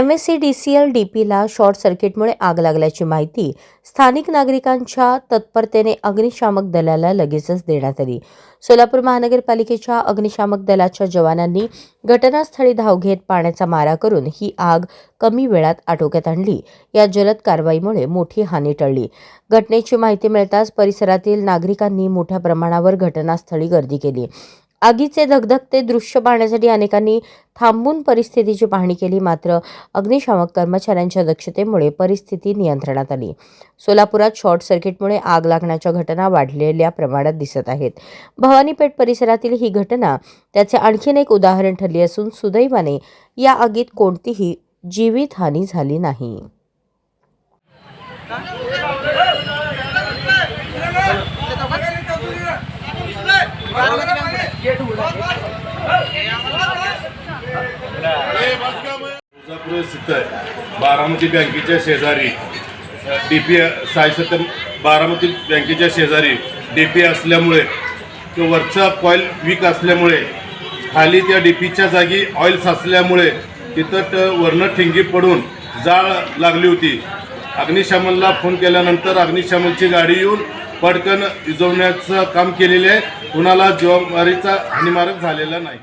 M S C D C L D पीला short सर्किटमुळे आग लागल्याची माहिती स्थानिक नागरिकांच्या तत्परतेने अग्निशामक दलाला लगेचच देण्यात आली. सोलापूर महानगरपालिकेच्या अग्निशामक दलाच्या जवानांनी घटनास्थळी धाव घेत पाण्याचा मारा करून ही आग कमी वेळात आटोक्यात आणली. या जलद कारवाईमुळे मोठी हानी टळली. घटनेची माहिती मिळताच परिसरातील नागरिकांनी मोठ्या प्रमाणावर घटनास्थळी गर्दी केली. आगीचे धगधगते दृश्य पाहण्यासाठी अनेकांनी थांबून परिस्थितीची पाहणी केली. मात्र अग्निशामक कर्मचाऱ्यांच्या दक्षतेमुळे परिस्थिती नियंत्रणात आली. सोलापुरात शॉर्ट सर्किटमुळे आग लागण्याच्या घटना वाढलेल्या प्रमाणात दिसत आहेत. भवानीपेठ परिसरातील ही घटना त्याचे आणखीन एक उदाहरण ठरली असून सुदैवाने या आगीत कोणतीही जीवितहानी झाली नाही. स्थित बारामती बँकेच्या शेजारी डी पी साई सत्यम बारामती बँकेच्या शेजारी डी पी असल्यामुळे तो वरचा कॉईल वीक असल्यामुळे खाली त्या डी पीच्या जागी ऑइल साचल्यामुळे तिथं ट वरनं ठिंगी पडून जाळ लागली होती. अग्निशमनला फोन केल्यानंतर अग्निशमनची गाडी येऊन पटकन विजवण्याचं काम केलेले आहे. कुणाला जबाबदारीचा हानिमारक झालेला नाही.